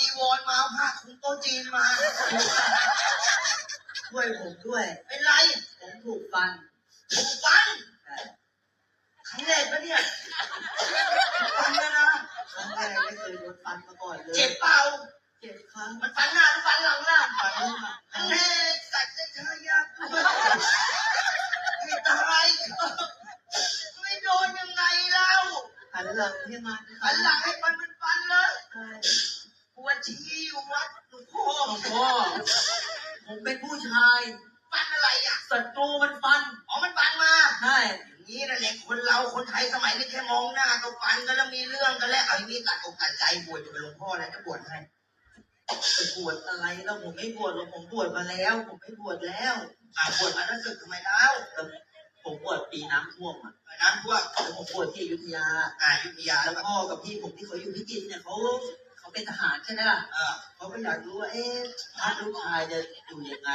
จีวรมาเอาผ้าคลุมโต๊ะจีนมา ช่วยผมด้วย เป็นไร ผมถูกฟัน ถูกฟันแต่ครั้งแรกปะเนี่ยฟันแล้วนะครั้งแรกไม่เคยโดนฟันมาก่อนเลย เจ็บเปล่า เจ็บครั้ง มันฟันหน้าหรือฟันหลังล่ะฟันลูกอันแรกสัตว์จะเชยยากไม่ตายไม่โดนยังไงเล่าหันหลังให้มันหันหลังให้มันมันฟันเลยใช่ป วดชี้อยู่วัดหลวงพ่อหลวงพ่อผมเป็นผู้ชาย ฟันอะไรอะศัตรูมันฟันอ๋อมันฟันมาใช่อย่างนี้นะเนี่ยคนเราคนไทยสมัยนี้แค่มองหน้าก็ฟันกันแล้วมีเรื่องกันแล้วเอาอย่างนี้ตัดอกตัดใจบวชจะเป็นหลวงพ่อแล้วจะบวชให้จะบวชอะไรแล้วผมไม่บวชหรอกผมบวชมาแล้ว ผมไม่บวชแล้วอ่าบวชมาแล้วสึกทำไมแล้วแต่ผมบวชปีน้ำท่วมอะน้ำท่วมแล้วผมบวชที่อยุธยาอ่าอยุธยาแล้แล้ววก็พ่อกับพี่ผมที่เขาอยู่พิจิตรเนี่ยเขา เขาเป็นทหารใช่ไหมล่ะเออเขาก็อยากรู้ว่าเอ๊ะพระลูกชายจะอยู่ยังไง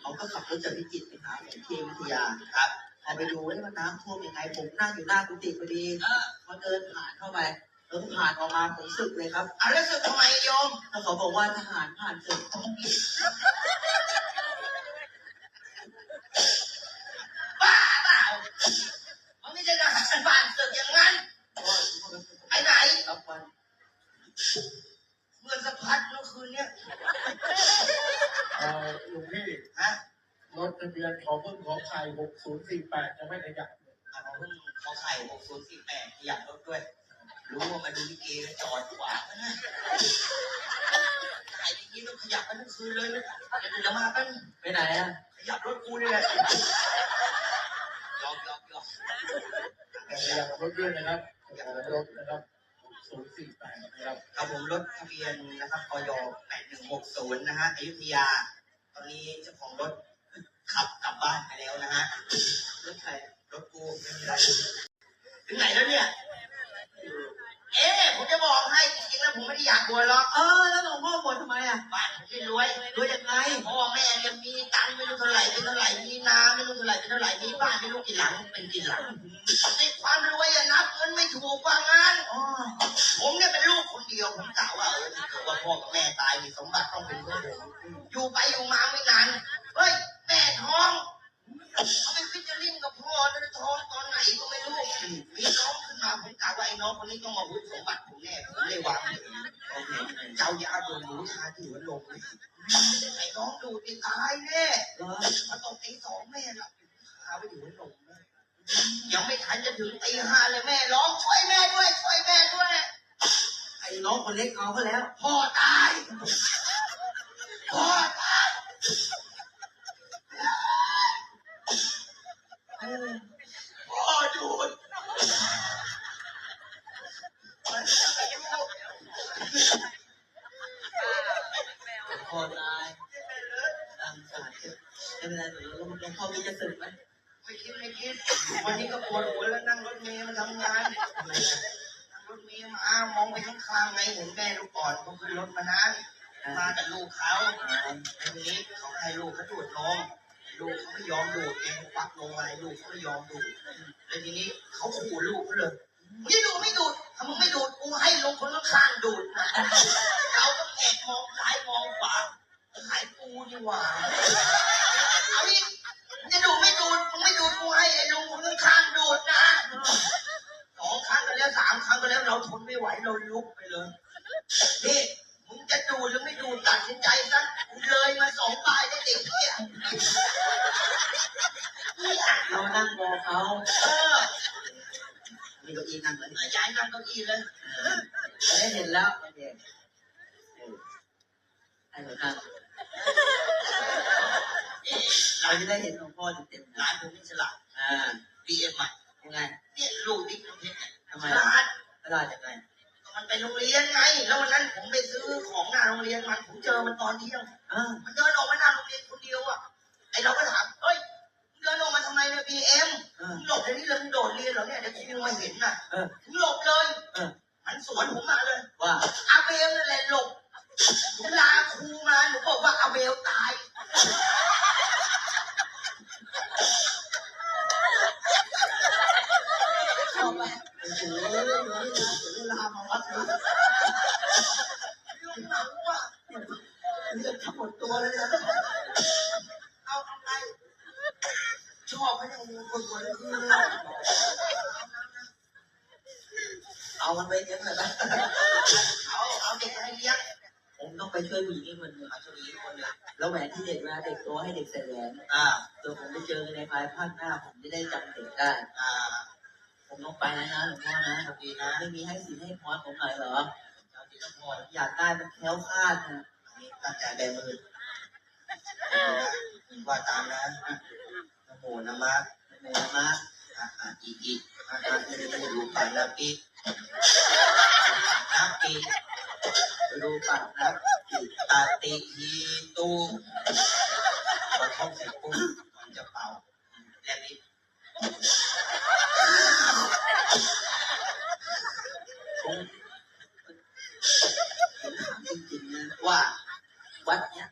เขาก็ขับรถจากพิจิตรไปหาผมที่อยุธยาครับพอไปดูว่ามันน้ำท่วมยังไง ผมนั่งอยู่หน้ากุฏิพอดีเออเขาเดินผ่านเข้าไปแล้วผ่านออกมาผมสึกเลยครับเอาแล้วสึกทำไมโยมแล้วเขาบอกว่าทหารผ่านศึก บ้าเปล่ามันไม่ใช่ทหารผ่านศึกอย่างนั้น ไปไหน รับวัน เมื่อสะพัดเมื่อคืนเนี้ย เอ่อหลวงพี่ฮะรถทะเบียนของพึ่งของไข่หกศูนย์สี่แปดยังไม่ขยับเลยเอาเพิ่งเขาไข่หกศูนย์สี่แปดขยับรถด้วย รู้ว่ามาดูลิเกแล้วจอดขวางนะไอ้ที่นี้ต้องขยับกันทั้งคืนเลยนะเดี๋ยวจะมาเป็นงไปไหนอะขยับรถกูนี่แหละยอมยอมยอมขยับรถด้วยนะครับของรถนะครับ ครับครับผมรถทะเบียนนะครับกย8160นะฮะอยุธยา ตอนนี้เจ้าของรถขับกลับบ้านไปแล้วนะฮะ รถใคร รถกูไม่มีอะไรถึงไหนแล้วเนี่ย เอ๊ะผมจะบอกให้จริงๆแล้วผมไม่ได้อยากบวชหรอก เออ แล้วหลวงพ่อบวชทำไมอะ บ้านผมไม่รวยรวยยังไงพ่อแม่ยังมีตังค์ไม่รู้เท่าไหร่เป็นเท่าไหร่มีนาไม่รู้เท่าไหร่เป็นเท่าไหร่มีบ้านไม่รู้กี่หลังเป็นกี่หลังในความรวยอะนับเงินไม่ถูกว่างั้นอ๋อ ผมเนี่ยเป็นลูกคนเดียวผมกล่าวว่าเออถ้าเกิดว่าพ่อกับแม่ตายมีสมบัติต้องเป็นของผมอยู่ไปอยู่มาไม่นานเฮ้ยแม่ท้องเขาไปฟิชเจอริ่งกับพ่อแล้วท้องตอนไหนก็ไม่รู้มีน้องขึ้นมาผมกล่าวว่าไอ้น้องคนนี้ต้องมาหุ้นสมบัติผมแน่ผมเลยวางเลยโอเคเจ้ายาโดนหนูชาที่หัวลงเลยไอ้น้องดูดไปตายแน่เหรอมาตกตีสองแม่หลับอยู่คาไปอยู่หัวลงแม่ ยังไม่ทันจะถึงตีห้าเลยแม่ร้องช่วยแม่ด้วยช่วยแม่ด้วย ไอ้น้องคนเล็กเอาเขาแล้ว พ่อตายพ่อตายเออพ่อดูดพอตายตามศาสตร์ไม่เป็นไรหนูแล้วหลวงพ่อมีจะสึกไหม ไม่คิดไม่คิด วันนี้ก็ปวดหัวแล้วนั่งรถเมล์มาทำงานนั่งรถเมล์มามองไปข้างๆไงเห็นแม่ลูกก่อนเขาขึ้นรถมานานมากับลูกเขาทีนี้เขาให้ลูกเขาดูดนมลูกเขาไม่ยอมดูดเองควักนมอะไรลูกเขาไม่ยอมดูดแล้วทีนี้เขาขู่ลูกเขาเลยมึงจะดูไม่ดูดถ้ามึงไม่ดูดกูให้ลงคนข้างดูดนะเราก็แอบมองซ้ายมองขวาขายปูนี่หว่า แล้วสามครั้งก็แล้วเราทนไม่ไหวเราลุกไปเลย นี่มึงจะดูดหรือไม่ดูดตัดสินใจซะกูเลยมาสองปลายได้เด็กเนี่ยเรานั่งรอเขาเออมีเก้าอี้นั่งแล้วนี่ย้ายนั่งเก้าอี้เลยเออได้เห็นแล้วไอ้เด็กเออไอ้หนูนั่งนี่เราจะได้เห็นหลวงพ่อเต็มๆนะร้านผมนี่ฉลาดอ่าดีเอ็มอะยังไงเนี่ยลูกนี่เพชรเนี่ยทำไมฉลาด ตลาดยังไง มันไปโรงเรียนไง แล้ววันนั้นผมไปซื้อของหน้าโรงเรียนมันผมเจอมันตอนเที่ยงอ่ามันเดินออกมาหน้าโรงเรียนคนเดียวอะ ไอเราก็ถามเฮ้ยมึงเดินออกมาทำไมเนี่ยบีเอ็มอ่ามึงหลบในนี้เลยมึงโดดเรียนเหรอเนี่ยเดี๋ยวครูมาเห็นน่ะเออมึงหลบเลยเออมันสวนผมมาเลยว่าอาเบลนั่นแหละหลบหนูลาครูมาหนูบอกว่าอาเบลตาย โอ้โหเล่นมเสียนะเร่องว่ะเลือดหมดตัวเลยนะเอาอะไรชอบไหมเนี่ยมึงคนคนนี้เอามัไปเอาเอาเด็กไปเลี้ยงผมต้องไปช่วยผู้หญิงคนหนึ่งาชีพคนหนึ่งแล้วแหวนที่เด็กเาเด็กโตให้เด็กแสนตัวผมไปเจอในภายภาคหน้าผมจะได้จำเด็กได้ ผมต้องไปแล้วนะหลวงพ่อนะโชคนะไม่มีให้สิให้พรผมหน่อยเหรอเจ้าที่ต้องพรอยากได้มันแคล้วคลาดนะนี่ตั้งใจแบมือว่าตามนะนะโมนะมะโมมากอะอะอีกอีกอะอะไม่ได้ไม่ได้รู้ปานนะปีนะปีรู้ปากนะตาติฮีตูพอท่องเสร็จปุ๊บมันจะเป่าแล้วนี่ ผมผมถามจริงๆนะว่าวัดเนี้ย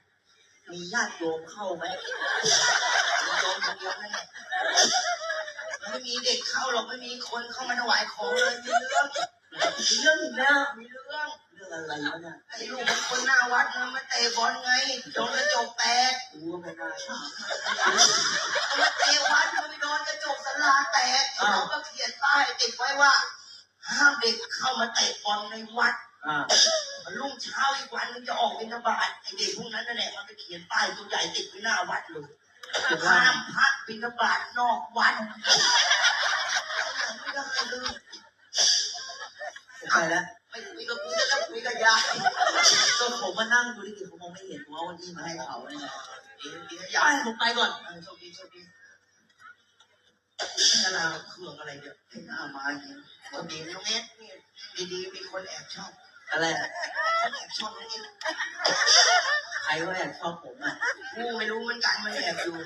มีญาติโยมเข้าไหมโยมคนเดียวนั่นแหละไม่มีเด็กเข้าหรอกไม่มีคนเข้ามาถวายของเลยมีเรื่องมีเรื่องอีกแล้วมีเรื่องเรื่องอะไรวะเนี่ยไอ้ลูกมันคนหน้าวัดมันมาเตะบอลไงโดนกระจกแตกกูก็ไม่น่าถามมันมาเตะวัดมันไปโดนกระจกสลาแตกเขาก็เขียนป้ายติดไว้ว่าห้ามเด็กเข้ามาเตะบอลในวัดอ่ามันรุ่ง เช้าอีกวันมันจะออกบิณฑบาตไอเด็กพวกนั้นนั่นแหละมันไปเขียนป้ายตัวใหญ่ติดไว้หน้าวัดเลยห้ามพระบิณฑบาตนอกวัดไม่ได้เลยผมไปแล้วไม่คุยกับกูจะแล้วคุยกับยายก็ผมมานั่งดูดิผมมองไม่เห็นว่าวันนี้มาให้เขาเนี่ยเดี๋ยวเดี๋ยวไปยายผมไปก่อนเออโชคดีโชคดีนาราเครื่องอะไรเนี่ยให้หน้ามาอย่างนี้คนดีน้องเนสนี่ดีๆมีคนแอบชอบอะไร อะคนแอบชอบน้องเนสใครก็แอบชอบผมอะกูไม่รู้เหมือนกันมันแอบอยู่